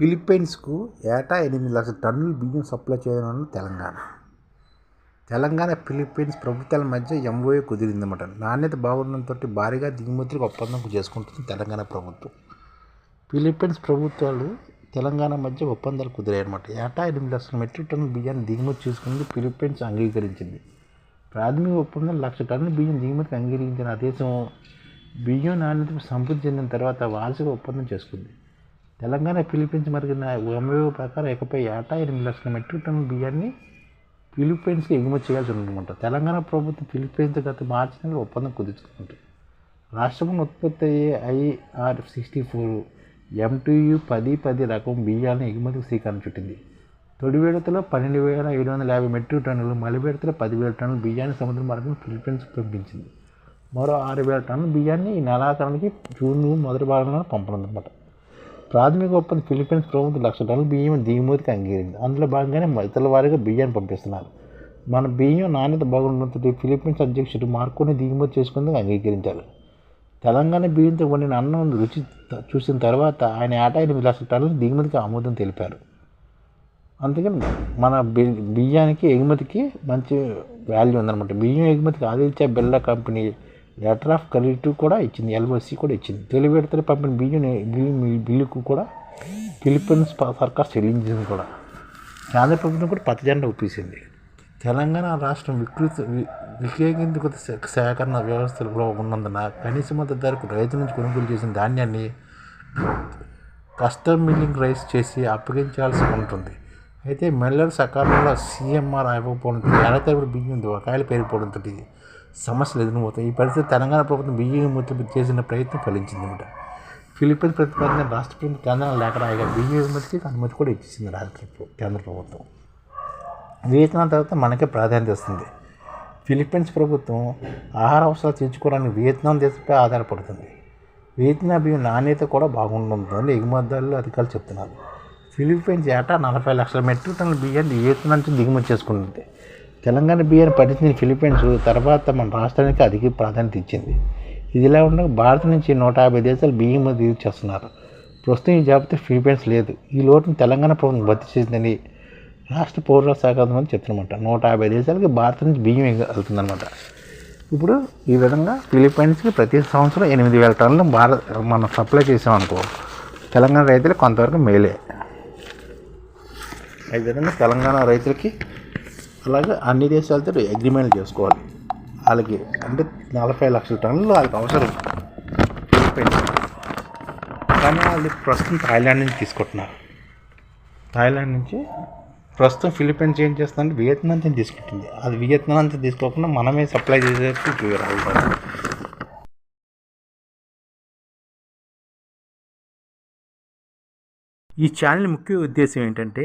ఫిలిప్పైన్స్కు ఏటా ఎనిమిది లక్షల టన్నుల బియ్యం సప్లై చేయనున్న తెలంగాణ. తెలంగాణ ఫిలిప్పైన్స్ ప్రభుత్వాల మధ్య ఎంఓఏ కుదిరిందన్నమాట. నాణ్యత బాగుండడంతో భారీగా దిగుమతులకు ఒప్పందం చేసుకుంటుంది తెలంగాణ ప్రభుత్వం. ఫిలిప్పైన్స్ ప్రభుత్వాలు తెలంగాణ మధ్య ఒప్పందాలు కుదిరాయన్నమాట. ఏటా ఎనిమిది లక్షల మెట్రిక్ టన్నుల బియ్యాన్ని దిగుమతి చేసుకుని ఫిలిప్పైన్స్ అంగీకరించింది. ప్రాథమిక ఒప్పందం లక్ష టన్నుల బియ్యం దిగుమతికి అంగీకరించిన ఆ దేశం బియ్యం నాణ్యతకు సంపృద్ధి చెందిన తర్వాత వార్షిక ఒప్పందం చేసుకుంది. తెలంగాణ ఫిలిపీన్స్ మరిగిన ఎంఓ ప్రకారం ఇకపై ఏటా ఎనిమిది లక్షల మెట్రిక్ టన్నుల బియ్యాన్ని ఫిలిప్పైన్స్కి ఎగుమతి చేయాల్సి ఉంటుందన్నమాట తెలంగాణ ప్రభుత్వం ఫిలిప్పీన్స్ గత మార్చి నెలలో ఒప్పందం కుదుర్చుకుంటుంది రాష్ట్రంలో ఉత్పత్తి అయ్యే ఐఆర్ సిక్స్టీ ఫోర్ ఎంటీయు పది పది రకం బియ్యాన్ని ఎగుమతికి శ్రీకారం చుట్టింది. తొలి విడతలో పన్నెండు వేల ఏడు వందల యాభై మెట్రిక్ టన్నులు మలి విడతలో పదివేల టన్నుల బియ్యాన్ని సముద్ర మార్గం ఫిలిప్పైన్స్కి పంపించింది. మరో ఆరు వేల టన్నుల బియ్యాన్ని ఈ నెలాఖరానికి జూన్ మొదటి భాగంలో పంపడం అనమాట ప్రాథమిక ఒప్పందం ఫిలిప్పైన్స్ ప్రభుత్వం లక్ష టన్నుల బియ్యం దిగుమతికి అంగీకరించింది. అందులో భాగంగానే ఇతరుల వారిగా బియ్యాన్ని పంపిస్తున్నారు. మన బియ్యం నాణ్యత బాగుండటంతో ఫిలిప్పీన్స్ అధ్యక్షుడు మార్కోని దిగుమతి చేసుకుందుకు అంగీకరించారు. తెలంగాణ బియ్యంతో వండిన అన్నం రుచి చూసిన తర్వాత ఆయన ఏటా ఎనిమిది లక్షల టన్నుల దిగుమతికి ఆమోదం తెలిపారు. అందుకని మన బి బియ్యానికి ఎగుమతికి మంచి వాల్యూ ఉందన్నమాట. బియ్యం ఎగుమతికి Aditya Birla company letter of credit కూడా ఇచ్చింది ఎల్ఓసి కూడా ఇచ్చింది. తొలి విడతలు పంపిన బిల్లుని బిల్లుకు కూడా ఫిలిప్పైన్స్ సర్కార్ చెల్లించింది కూడా. కేంద్ర ప్రభుత్వం కూడా పచ్చజెండా ఒప్పేసింది. తెలంగాణ రాష్ట్రం వికృత వికేంద్రీకృత సేకరణ వ్యవస్థలో ఉన్నందున కనీస మద్దతు ధరకు రైతు నుంచి కొనుగోలు చేసిన ధాన్యాన్ని కస్టమ్ మిల్లింగ్ రైస్ చేసి అప్పగించాల్సి ఉంటుంది. అయితే మెల్లర్ సకాలంలో సీఎంఆర్ ఇవ్వకపోవడంతో ఏడాది బియ్యం దొరకాయలు పెరిగిపోవడంతో సమస్యలు ఎదురవుతాయి ఈ పరిస్థితి తెలంగాణ ప్రభుత్వం బియ్యం ఎగుమతి చేసిన ప్రయత్నం ఫలించిందన్నమాట ఫిలిప్పైన్స్ ప్రతిపాదన రాష్ట్ర ప్రభుత్వం కేంద్రం లేక రాయగా బియ్యం ఎగుమతికి అనుమతి కూడా ఇచ్చింది రాష్ట్ర కేంద్ర ప్రభుత్వం. వియత్నాం తర్వాత మనకే ప్రాధాన్యత ఇస్తుంది. ఫిలిప్పైన్స్ ప్రభుత్వం ఆహార అవసరాలు తీర్చుకోవడానికి వియత్నాం దేశంపై ఆధారపడుతుంది. వియత్నాం బియ్యం నాణ్యత కూడా బాగుంటుందని ఎగుమతిదారులు అధికారులు చెప్తున్నారు. ఫిలిప్పైన్స్ ఏటా నలభై లక్షల మెట్రిక్ టన్నుల బియ్యాన్ని వియత్నాం నుంచి దిగుమతి చేసుకుంటుంది. తెలంగాణ బియ్యాన్ని పండించిన ఫిలిప్పీన్స్ తర్వాత మన రాష్ట్రానికి అధిక ప్రాధాన్యత ఇచ్చింది. ఇదిలా ఉండగా భారత్ నుంచి నూట యాభై దేశాలు బియ్యం దిగుమతి చేస్తున్నారు. ప్రస్తుతం ఈ జాబితా ఫిలిపీన్స్ లేదు. ఈ లోటును తెలంగాణ ప్రభుత్వం భర్తీ చేసిందని రాష్ట్ర పౌర శాఖ మంది చెప్తున్నమాట. నూట యాభై దేశాలకి భారత నుంచి బియ్యం వెళ్తుందన్నమాట. ఇప్పుడు ఈ విధంగా ఫిలిప్పైన్స్కి ప్రతి సంవత్సరం ఎనిమిది వేల టన్నులు భారత్ మనం సప్లై చేసామనుకో తెలంగాణ రైతులు కొంతవరకు మేలే. ఈ విధంగా తెలంగాణ రైతులకి అలాగే అన్ని దేశాలతో అగ్రిమెంట్ చేసుకోవాలి. వాళ్ళకి అంటే నలభై లక్షల టన్నులు వాళ్ళకి అవసరం. కానీ వాళ్ళు ప్రస్తుతం థాయిలాండ్ నుంచి తీసుకుంటున్నారు. థాయిలాండ్ నుంచి ప్రస్తుతం ఫిలిపీన్స్ ఏం చేస్తుందంటే వియత్నాం నుంచి తీసుకుంటుంది. అది వియత్నాం నుంచి తీసుకోకుండా మనమే సప్లై చేసేసి రావాలి. ఈ ఛానల్ ముఖ్య ఉద్దేశం ఏంటంటే